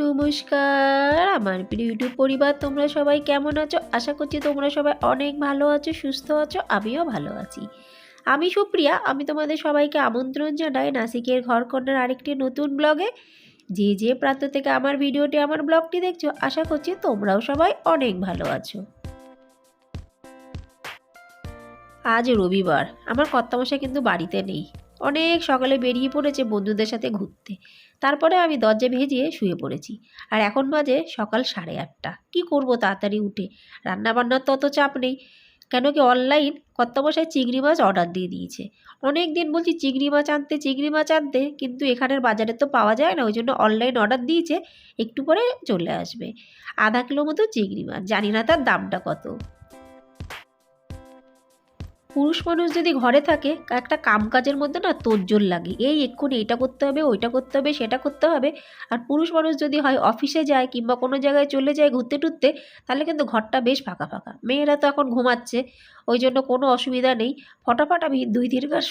নমস্কার। আমার প্রিয় ইউটিউব পরিবার, তোমরা সবাই কেমন আছো? আশা করছি তোমরা সবাই অনেক ভালো আছো, সুস্থ আছো, আমিও ভালো আছি। আমি সুপ্রিয়া, আমি তোমাদের সবাইকে আমন্ত্রণ জানাই নাসিকের ঘরকন্যার আরেকটি নতুন ব্লগে। যে যে প্রান্ত থেকে আমার ভিডিওটি, আমার ব্লগটি দেখছ, আশা করছি তোমরাও সবাই অনেক ভালো আছো। আজ রবিবার, আমার কর্তামশাই কিন্তু বাড়িতে নেই। অনেক সকালে বেরিয়ে পড়েছে বন্ধুদের সাথে ঘুরতে। তারপরে আমি দরজা ভেজিয়ে শুয়ে পড়েছি। আর এখন বাজে সকাল সাড়ে আটটা। কী করব তাড়াতাড়ি উঠে? রান্নাবান্নার তো অত চাপ নেই। কেন কি অনলাইন কর্তামশাই চিংড়ি মাছ অর্ডার দিয়ে দিয়েছে। অনেক দিন বলছি চিংড়ি মাছ আনতে, চিংড়ি মাছ আনতে, কিন্তু এখানের বাজারে তো পাওয়া যায় না ওই জন্য অনলাইন অর্ডার দিয়েছে, একটু পরে চলে আসবে। আধা কিলো মতো চিংড়ি মাছ, জানি না তার দামটা কত। পুরুষ মানুষ যদি ঘরে থাকে, একটা কামকাজের মধ্যে না তোজ্জোর লাগে। এই এক্ষুনি এটা করতে হবে, ওইটা করতে হবে, সেটা করতে হবে। আর পুরুষ মানুষ যদি হয় অফিসে যায় কিংবা কোনো জায়গায় চলে যায় ঘুরতে টুরতে, তাহলে কিন্তু ঘরটা বেশ ফাঁকা ফাঁকা। মেয়েরা তো এখন ঘুমাচ্ছে, ওই জন্য কোনো অসুবিধা নেই। ফটাফট আমি দুই গাছ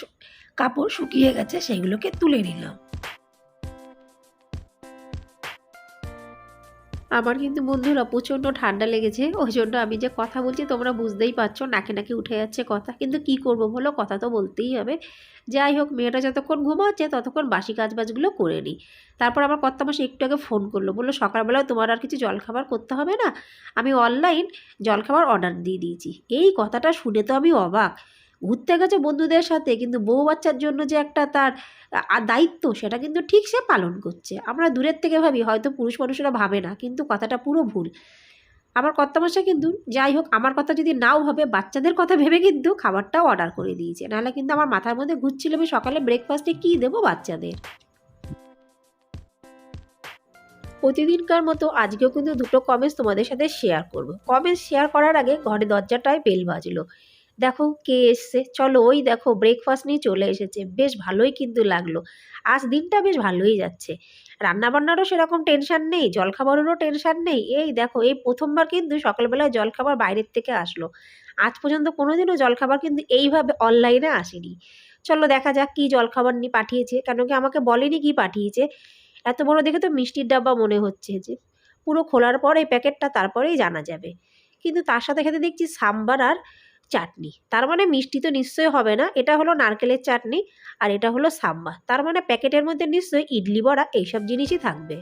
কাপড় শুকিয়ে গেছে সেইগুলোকে তুলে নিলাম। আমার কিন্তু বন্ধুরা প্রচণ্ড ঠান্ডা লেগেছে, ওই জন্য আমি যে কথা বলছি তোমরা বুঝতেই পারছ, নাকে নাকি উঠে যাচ্ছে কথা, কিন্তু কি করব বলো? কথা তো বলতেই হবে। যাই হোক, মেয়েটা যতক্ষণ ঘুমাচ্ছে ততক্ষণ বাসি কাজবাজগুলো করে নিই। তারপর আমার কর্তা মাসে একটু আগে ফোন করল, বলল, সকালবেলায় তোমার আর কিছু জলখাবার করতে হবে না? আমি অনলাইন জলখাবার অর্ডার দিয়ে দিয়েছি। এই কথাটা শুনে তো আমি অবাক। ঘুরতে গেছে বন্ধুদের সাথে, কিন্তু বউ বাচ্চার জন্য যে একটা তার দায়িত্ব, সেটা কিন্তু ঠিক সে পালন করছে। আমরা দূরের থেকে ভাবি, হয়তো পুরুষ মানুষেরা ভাবে না, কিন্তু কথাটা পুরো ভুল। আমার কর্তামশা কিন্তু, যাই হোক, আমার কথা যদি নাও ভাবে, বাচ্চাদের কথা ভেবে কিন্তু খাবারটাও অর্ডার করে দিয়েছে। নাহলে কিন্তু আমার মাথার মধ্যে ঘুরছিল আমি সকালে ব্রেকফাস্টে কী দেবো বাচ্চাদের? প্রতিদিনকার মতো আজকেও কিন্তু দুটো কমেন্টস তোমাদের সাথে শেয়ার করব। কমেন্টস শেয়ার করার আগে ঘরে দরজাটায় বেল বাজলো। দেখো কে এসছে? চলো ওই দেখো ব্রেকফাস্ট নিয়ে চলে এসেছে। বেশ ভালোই কিন্তু লাগল। আজ দিনটা বেশ ভালোই যাচ্ছে। রান্নাবান্নারও সেরকম টেনশন নেই, জলখাবারেরও টেনশন নেই। এই দেখো, এই প্রথমবার কিন্তু সকালবেলায় জলখাবার বাইরের থেকে আসলো। আজ পর্যন্ত কোনোদিনও জলখাবার কিন্তু এইভাবে অনলাইনে আসেনি। চলো দেখা যাক কী জলখাবার নিয়ে পাঠিয়েছে। কেন কি আমাকে বলেনি কি পাঠিয়েছে? এত বড় দেখে তো মিষ্টির ডাব্বা মনে হচ্ছে যে, পুরো খোলার পর এই প্যাকেটটা তারপরেই জানা যাবে। কিন্তু তার সাথে খেতে দেখছি সাম্বার আর চাটনি। তার মানে মিষ্টি তো নিশ্চয়ই হবে না, এটা হলো নারকেলের চাটনি আর এটা হলো সাম্বা। তার মানে প্যাকেটের মধ্যে নিশ্চয়ই ইডলি, বড়া এইসব জিনিসই থাকবে।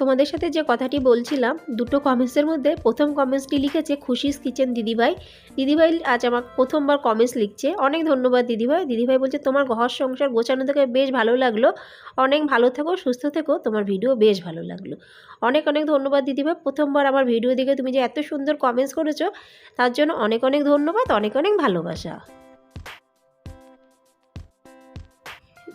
তোমাদের সাথে যে কথাটি বলছিলাম, দুটো কমেন্টসের মধ্যে প্রথম কমেন্টসটি লিখেছে খুশিস কিচেন দিদিভাই। দিদিভাই আজ আমার প্রথমবার কমেন্টস লিখছে। অনেক ধন্যবাদ দিদিভাই। দিদিভাই বলছে, তোমার ঘর সংসার গোছানো থেকে বেশ ভালো লাগল। অনেক ভালো থেকো, সুস্থ থেকো। তোমার ভিডিও বেশ ভালো লাগল। অনেক অনেক ধন্যবাদ দিদিভাই। প্রথমবার আমার ভিডিও দেখে তুমি যে এত সুন্দর কমেন্টস করেছ, তার জন্য অনেক অনেক ধন্যবাদ, অনেক অনেক ভালোবাসা।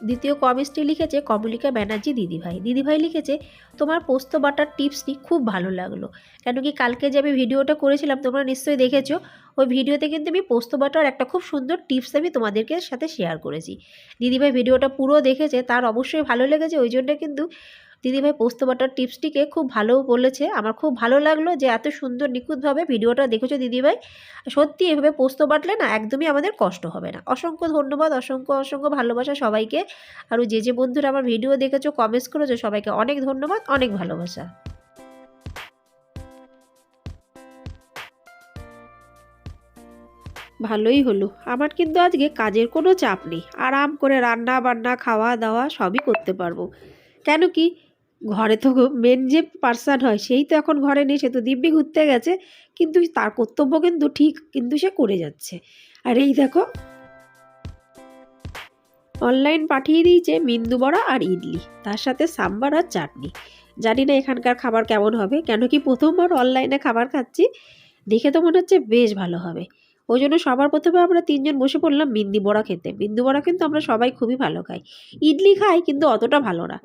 দ্বিতীয় কমেন্টসটি লিখেছে, কমলিকা ব্যানার্জি দিদিভাই। দিদিভাই লিখেছে, তোমার পোস্ত বাটার টিপসটি খুব ভালো লাগল। কেন কি কালকে যে আমি ভিডিওটা করেছিলাম, তোমরা নিশ্চয়ই দেখেছ, ওই ভিডিওতে কিন্তু আমি পোস্ত বাটার একটা খুব সুন্দর টিপস আমি তোমাদেরকে সাথে শেয়ার করেছি। দিদিভাই ভিডিওটা পুরো দেখেছে, তার অবশ্যই ভালো লেগেছে, ওই জন্য কিন্তু দিদিভাই পোস্ত বাটার টিপসটিকে খুব ভালো বলেছে। আমার খুব ভালো লাগল যে এত সুন্দর নিখুঁতভাবে ভিডিওটা দেখেছ দিদিভাই। সত্যি এভাবে পোস্ত বাটলে না একদমই আমাদের কষ্ট হবে না। অসংখ্য ধন্যবাদ, অসংখ্য অসংখ্য ভালোবাসা সবাইকে। আর যে যে বন্ধুরা আমার ভিডিও দেখেছ কমেন্টস করেছ, সবাইকে অনেক ধন্যবাদ, অনেক ভালোবাসা। ভালোই হলো। আমার কিন্তু আজকে কাজের কোনো চাপ নেই। আরাম করে রান্না বান্না খাওয়া দাওয়া সবই করতে পারব। কেন কি ঘরে তো মেন যে পার্সন হয়, সেই তো এখন ঘরে নেই, সে তো দিব্যি ঘুরতে গেছে, কিন্তু তার কর্তব্য কিন্তু ঠিক, কিন্তু সে করে যাচ্ছে। আর এই দেখো অনলাইন পাঠিয়ে দিয়েছে মিন্দু বড়া আর ইডলি, তার সাথে সাম্বার আর চাটনি। জানি না এখানকার খাবার কেমন হবে, কেন কি প্রথমবার অনলাইনে খাবার খাচ্ছি, দেখে তো মনে হচ্ছে বেশ ভালো হবে। ওই জন্য সবার প্রথমে আমরা তিনজন বসে পড়লাম মিন্দি বড়া খেতে। মিন্দি বড়া কিন্তু আমরা সবাই খুবই ভালো খাই। ইডলি খাই, কিন্তু অতটা ভালো না।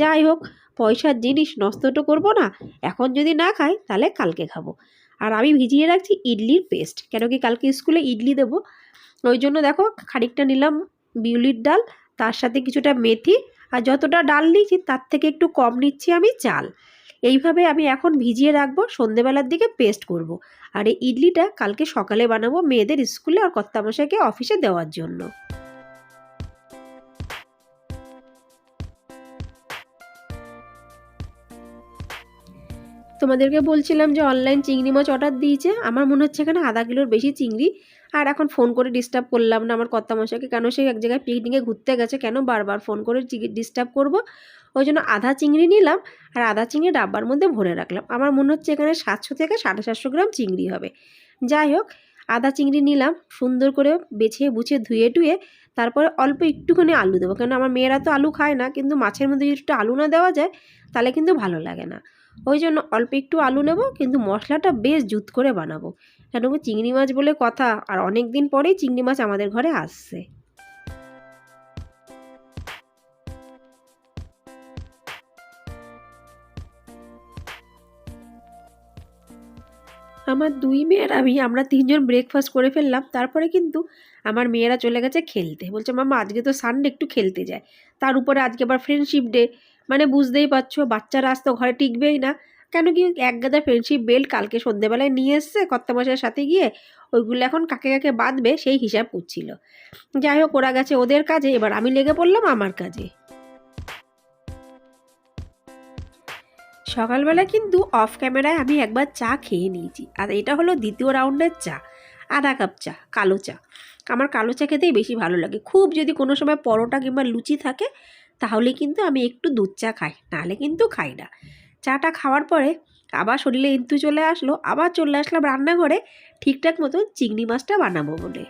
যাই হোক পয়সার জিনিস নষ্ট তো করব না, এখন যদি না খাই তাহলে কালকে খাব। আর আমি ভিজিয়ে রাখছি ইডলির পেস্ট, কেন কি কালকে স্কুলে ইডলি দেবো? ওই জন্য দেখো খানিকটা নিলাম বিউলির ডাল, তার সাথে কিছুটা মেথি, আর যতটা ডাল নিয়েছি তার থেকে একটু কম নিচ্ছি আমি চাল। এইভাবে আমি এখন ভিজিয়ে রাখব, সন্ধেবেলার দিকে পেস্ট করব। আর এই ইডলিটা কালকে সকালে বানাবো মেয়েদের স্কুলে আর কর্তামশাইকে অফিসে দেওয়ার জন্য। তোমাদেরকে বলছিলাম যে অনলাইন চিংড়ি মাছ অর্ডার দিয়েছে। আমার মনে হচ্ছে এখানে আধা কিলোর বেশি চিংড়ি। আর এখন ফোন করে ডিস্টার্ব করলাম না আমার কর্তা মশাইকে কেন সে এক জায়গায় পিকনিকে ঘুরতে গেছে, কেন বারবার ফোন করে ডিস্টার্ব করব? ওই জন্য আধা চিংড়ি নিলাম আর আধা চিংড়ি ডাব্বার মধ্যে ভরে রাখলাম। আমার মনে হচ্ছে এখানে সাতশো থেকে সাড়ে সাতশো গ্রাম চিংড়ি হবে। যাই হোক আদা চিংড়ি নিলাম, সুন্দর করে বেছে বুছে ধুয়ে টুয়ে তারপরে অল্প একটুখানি আলু দেবো। কেন আমার মেয়েরা তো আলু খায় না, কিন্তু মাছের মধ্যে যদি একটু আলু না দেওয়া যায়, তাহলে কিন্তু ভালো লাগে না। ওই জন্য অল্প একটু আলু নেব, কিন্তু মশলাটা বেশ জুত করে বানাবো। কেন চিংড়ি মাছ বলে কথা, আর অনেক দিন পরেই চিংড়ি মাছ আমাদের ঘরে আসছে। আমার দুই মেয়ের, আমি, আমরা তিনজন ব্রেকফাস্ট করে ফেললাম। তারপরে কিন্তু আমার মেয়েরা চলে গেছে খেলতে। বলছে মামা আজকে তো সানডে একটু খেলতে যায়। তার উপরে আজকে আবার ফ্রেন্ডশিপ ডে মানে বুঝতেই পারছ, বাচ্চারা আজ তো ঘরে টিকবেই না। কেন কি এক গাদা ফ্রেন্ডশিপ বেল্ট কালকে সন্ধ্যেবেলায় নিয়ে এসছে কর্তামশাইয়ের সাথে গিয়ে, ওইগুলো এখন কাকে কাকে বাঁধবে সেই হিসাব করছিল যাই হোক, ওরা গেছে ওদের কাজে, এবার আমি লেগে পড়লাম আমার কাজে। সকালবেলা কিন্তু অফ ক্যামেরায় আমি একবার চা খেয়ে নিয়েছি, আর এটা হলো দ্বিতীয় রাউন্ডের চা, আধা কাপ চা, কালো চা। আমার কালো চা খেতেই বেশি ভালো লাগে। খুব যদি কোনো সময় পরোটা কিংবা লুচি থাকে তাহলে কিন্তু আমি একটু দুধ চা খাই, নাহলে কিন্তু খাই না। চাটা খাওয়ার পরে আবার শরীরে ইন্তু চলে আসলো, আবার চলে আসলাম রান্নাঘরে, ঠিকঠাক মতো চিংড়ি মাছটা বানাবো বলে।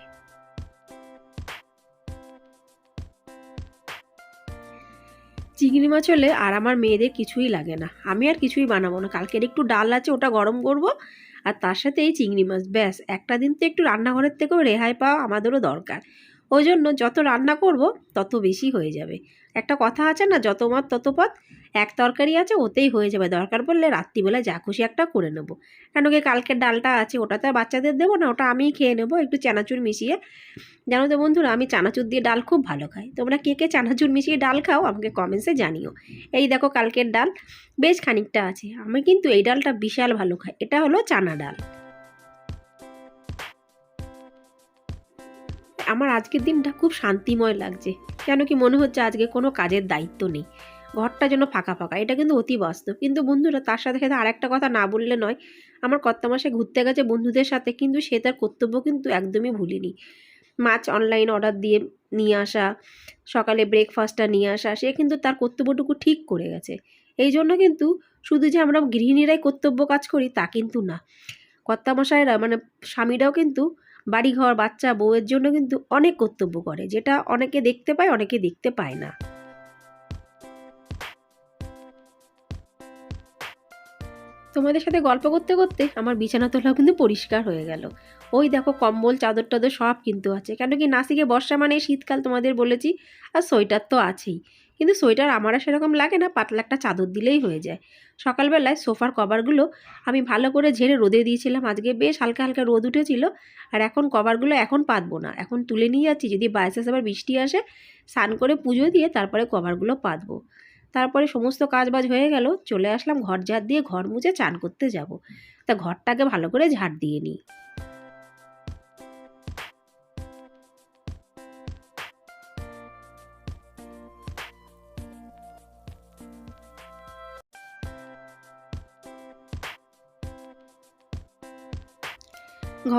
চিংড়ি মাছ হলে আর আমার মেয়েদের কিছুই লাগে না, আমি আর কিছুই বানাবো না, কালকের একটু ডাল আছে ওটা গরম করব, আর তার সাথে এই চিংড়ি মাছ, ব্যাস। একটা দিন তো একটু রান্নাঘরের থেকেও রেহাই পাওয়া আমাদেরও দরকার। ওই জন্য যত রান্না করব, তত বেশি হয়ে যাবে। একটা কথা আছে না, যত মত তত পথ এক তরকারি আছে, ওতেই হয়ে যাবে। দরকার পড়লে রাত্রিবেলা যা খুশি একটা করে নেব। কেন কি কালকের ডালটা আছে ওটা তো বাচ্চাদের দেবো না, ওটা আমিই খেয়ে নেব একটু চানাচুর মিশিয়ে। জানো তো বন্ধুরা, আমি চানাচুর দিয়ে ডাল খুব ভালো খাই। তোমরা কে কে চানাচুর মিশিয়ে ডাল খাও, আমাকে কমেন্টসে জানিও। এই দেখো কালকের ডাল, বেশ খানিকটা আছে। আমি কিন্তু এই ডালটা বিশাল ভালো খাই। এটা হলো চানা ডাল। আমার আজকের দিনটা খুব শান্তিময় লাগছে। কেন কি মনে হচ্ছে আজকে কোনো কাজের দায়িত্ব নেই। ঘরটা যেন ফাঁকা ফাঁকা, এটা কিন্তু অতি বাস্তব। কিন্তু বন্ধুরা, তার সাথে সাথে আরেকটা কথা না বললে নয়, আমার কর্তামাসে ঘুরতে গেছে বন্ধুদের সাথে, কিন্তু সে তার কর্তব্য কিন্তু একদমই ভুলিনি। মাছ অনলাইন অর্ডার দিয়ে নিয়ে আসা, সকালে ব্রেকফাস্টটা নিয়ে আসা, সে কিন্তু তার কর্তব্যটুকু ঠিক করে গেছে। এই জন্য কিন্তু শুধু যে আমরা গৃহিণীরাই কর্তব্য কাজ করি তা কিন্তু না। কর্তামশাইরা মানে স্বামীরাও কিন্তু বাড়িঘর, বাচ্চা, বউয়ের জন্য কিন্তু অনেক কর্তব্য করে। যেটা অনেকে দেখতে পায়, অনেকে দেখতে পায় না। তোমাদের সাথে গল্প করতে করতে আমার বিছানা তোলাও কিন্তু পরিষ্কার হয়ে গেল। ওই দেখো কম্বল, চাদর টাদর সব কিন্তু আছে। কেন কি নাসিকে বর্ষা মানে শীতকাল তোমাদের বলেছি, আর সোয়েটার তো আছেই। কিন্তু সোয়েটার আমার আর সেরকম লাগে না, পাতলা একটা চাদর দিলেই হয়ে যায়। সকালবেলায় সোফার কভারগুলো আমি ভালো করে ঝেড়ে রোদে দিয়েছিলাম। আজকে বেশ হালকা হালকা রোদ উঠেছিল আর এখন কভারগুলো এখন পাতবো না। এখন তুলে নিয়ে যাচ্ছি, যদি বাইসেস আবার বৃষ্টি আসে, স্নান করে পুজো দিয়ে তারপরে কভারগুলো পাতবো। তারপরে সমস্ত কাজ বাজ হয়ে গেল, চলে আসলাম ঘর ঝাড় দিয়ে ঘর মুছে চান করতে যাব। তা ঘরটাকে ভালো করে ঝাড় দিয়ে নিই।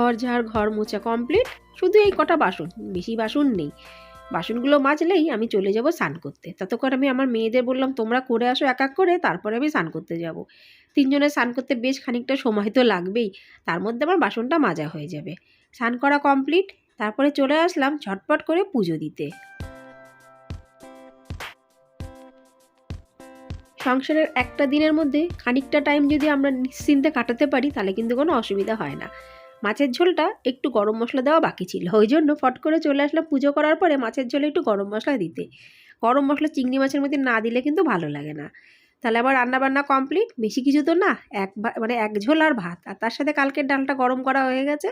ঘর, ঝাড়, ঘর মোছা কমপ্লিট শুধু এই কটা বাসন, বেশি বাসন নেই। বাসনগুলো মাজলেই আমি চলে যাব স্নান করতে। ততক্ষণ আমি আমার মেয়েদের বললাম, তোমরা করে আসো এক এক করে, তারপরে আমি স্নান করতে যাব। তিনজনে স্নান করতে বেশ খানিকটা সময় তো লাগবেই। তার মধ্যে আমার বাসনটা মাজা হয়ে যাবে। স্নান করা কমপ্লিট তারপরে চলে আসলাম ঝটপট করে পুজো দিতে। সংসারের একটা দিনের মধ্যে খানিকটা টাইম যদি আমরা নিশ্চিন্তে কাটাতে পারি, তাহলে কিন্তু কোনো অসুবিধা হয় না। মাছের ঝোলটা একটু গরম মশলা দেওয়া বাকি ছিল। ওই জন্য ফট করে চলে আসলাম পুজো করার পরে মাছের ঝোলে একটু গরম মশলা দিতে। গরম মশলা চিংড়ি মাছের মধ্যে না দিলে কিন্তু ভালো লাগে না। তাহলে আবার রান্নাবান্না কমপ্লিট, বেশি কিছু তো না, এক মানে এক ঝোল আর ভাত। আর তার সাথে কালকের ডালটা গরম করা হয়ে গেছে।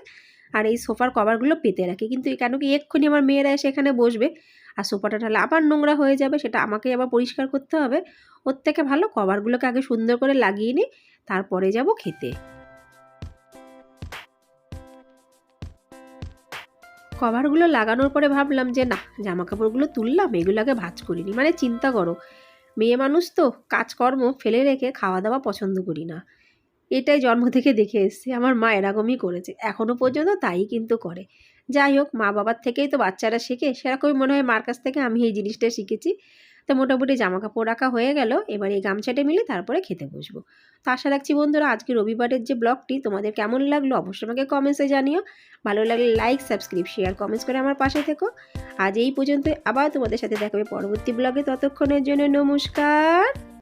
আর এই সোফার কভারগুলো পেতে রাখি। কিন্তু কেন কি এক্ষুনি আমার মেয়েরা এসে এখানে বসবে। আর সোফাটা তাহলে আবার নোংরা হয়ে যাবে, সেটা আমাকে আবার পরিষ্কার করতে হবে। ওর থেকে ভালো কভারগুলোকে আগে সুন্দর করে লাগিয়ে নিই, তারপরে যাব খেতে। কভারগুলো লাগানোর পরে ভাবলাম যে, না জামা কাপড়গুলো তুললাম আগে ভাজ করিনি। মানে চিন্তা করো, মেয়ে মানুষ তো কাজকর্ম ফেলে রেখে খাওয়া দাওয়া পছন্দ করি না। এটাই জন্ম থেকে দেখে এসছি, আমার মা এরকমই করেছে এখনও পর্যন্ত তাই কিন্তু করে। যাই হোক মা বাবার থেকেই তো বাচ্চারা শেখে, সেরকমই মনে হয় মার কাছ থেকে আমি এই জিনিসটা শিখেছি। তো মোটামুটি জামা কাপড় রাখা হয়ে গেল। এবার এই গামছাটা মিলে তারপরে খেতে বসবো। তো আশা রাখছি বন্ধুরা আজকে রবিবারের যে ব্লগটি তোমাদের কেমন লাগল অবশ্যই আমাকে কমেন্টসে জানিও। ভালো লাগলে লাইক সাবস্ক্রাইব শেয়ার কমেন্টস করে আমার পাশে থেকো। আজ এই পর্যন্ত আবার তোমাদের সাথে দেখাবে পরবর্তী ব্লগে। ততক্ষণের জন্য নমস্কার।